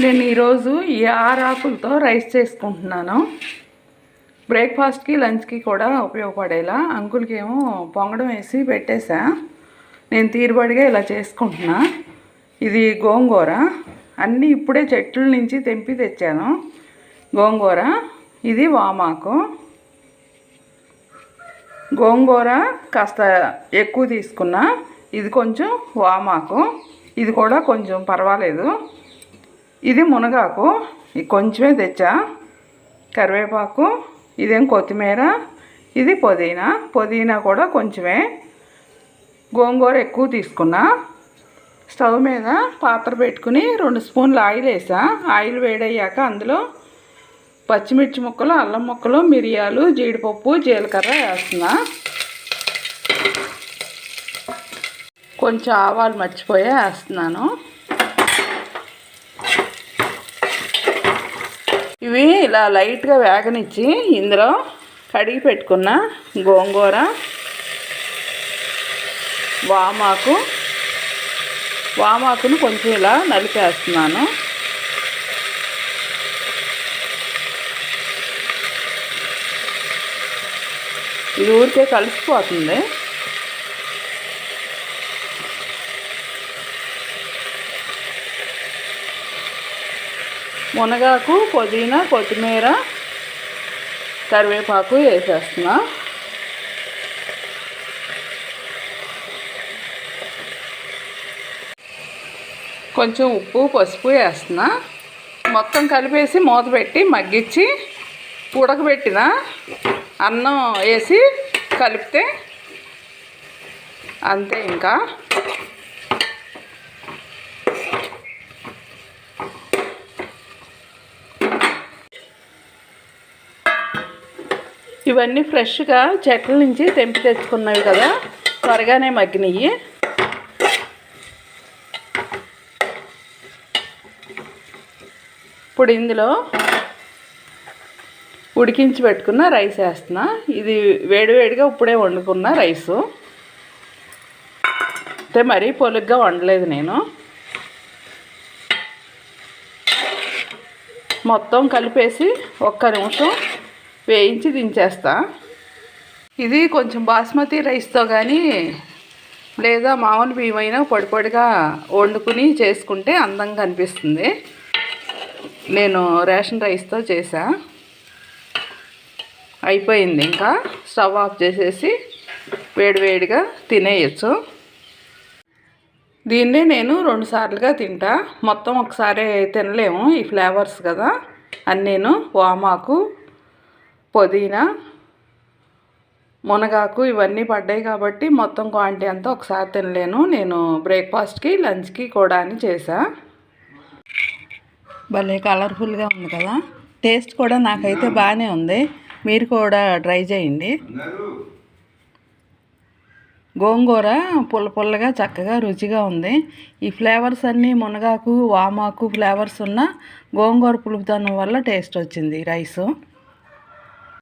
నేను ఈరోజు ఈ ఆరాకులతో ఆకులతో రైస్ చేసుకుంటున్నాను. బ్రేక్ఫాస్ట్కి లంచ్కి కూడా ఉపయోగపడేలా అంకుల్కి ఏమో పొంగడం వేసి పెట్టేశా. నేను తీరుబడిగా ఇలా చేసుకుంటున్నా. ఇది గోంగూర. అన్నీ ఇప్పుడే చెట్ల నుంచి తెంపి తెచ్చాను. గోంగూర ఇది వామాకు. గోంగూర కాస్త ఎక్కువ తీసుకున్నా. ఇది కొంచెం వామాకు. ఇది కూడా కొంచెం పర్వాలేదు. ఇది మునగాకు. ఇది కొంచెమే తెచ్చా. కరివేపాకు. ఇదేం కొత్తిమీర. ఇది పుదీనా. పుదీనా కూడా కొంచెమే. గోంగూర ఎక్కువ తీసుకున్నా. స్టవ్ మీద పాత్ర పెట్టుకుని రెండు స్పూన్లు ఆయిల్ వేసా. ఆయిల్ వేడయ్యాక అందులో పచ్చిమిర్చి ముక్కలు అల్లం ముక్కలు మిరియాలు జీడిపప్పు జీలకర్ర వేస్తున్నా. కొంచెం ఆవాలు మర్చిపోయి వేస్తున్నాను. ఇవి ఇలా లైట్గా వేగనిచ్చి ఇందులో కడిగి పెట్టుకున్న గోంగూర వామాకు వామాకును కొంచెం ఇలా నలిపేస్తున్నాను. ఇది ఊరికే కలిసిపోతుంది. మునగాకు పుదీనా కొత్తిమీర కరివేపాకు వేసేస్తున్నా. కొంచెం ఉప్పు పసుపు వేస్తున్నా. మొత్తం కలిపేసి మూత పెట్టి మగ్గించి ఉడకబెట్టిన అన్నం వేసి కలిపితే అంతే ఇంకా. ఇవన్నీ ఫ్రెష్గా చెట్ల నుంచి తెంపి తెచ్చుకున్నవి కదా. త్వరగానే మగ్గినాయి ఇప్పుడు ఇందులో ఉడికించి పెట్టుకున్న రైస్ వేస్తున్నా. ఇది వేడివేడిగా ఇప్పుడే వండుకున్న రైసు. అంటే మరీ పొలుగ్గా వండలేదు నేను. మొత్తం కలిపేసి ఒక్క నిమిషం వేయించి దించేస్తా. ఇది కొంచెం బాస్మతి రైస్తో కానీ లేదా మామూలు బియ్యమైనా పొడి పొడిగా వండుకుని చేసుకుంటే అందంగా అనిపిస్తుంది. నేను రేషన్ రైస్తో చేసా. అయిపోయింది ఇంకా. స్టవ్ ఆఫ్ చేసేసి వేడివేడిగా తినేయచ్చు. దీన్నే నేను రెండు సార్లుగా తింటా. మొత్తం ఒకసారి తినలేము. ఈ ఫ్లేవర్స్ కదా. అని నేను వామాకు పుదీనా మునగాకు ఇవన్నీ పడ్డాయి కాబట్టి మొత్తం క్వాంటిటీ అంతా ఒకసారి తినలేను. నేను బ్రేక్ఫాస్ట్కి లంచ్కి కూడా అని చేసా భలే కలర్ఫుల్గా ఉంది కదా. టేస్ట్ కూడా నాకైతే బాగానే ఉంది. మీరు కూడా ట్రై చేయండి. గోంగూర పుల్ల పుల్లగా చక్కగా రుచిగా ఉంది. ఈ ఫ్లేవర్స్ అన్నీ మునగాకు వామాకు ఫ్లేవర్స్ ఉన్న గోంగూర పులుపుతనం వల్ల టేస్ట్ వచ్చింది రైసు.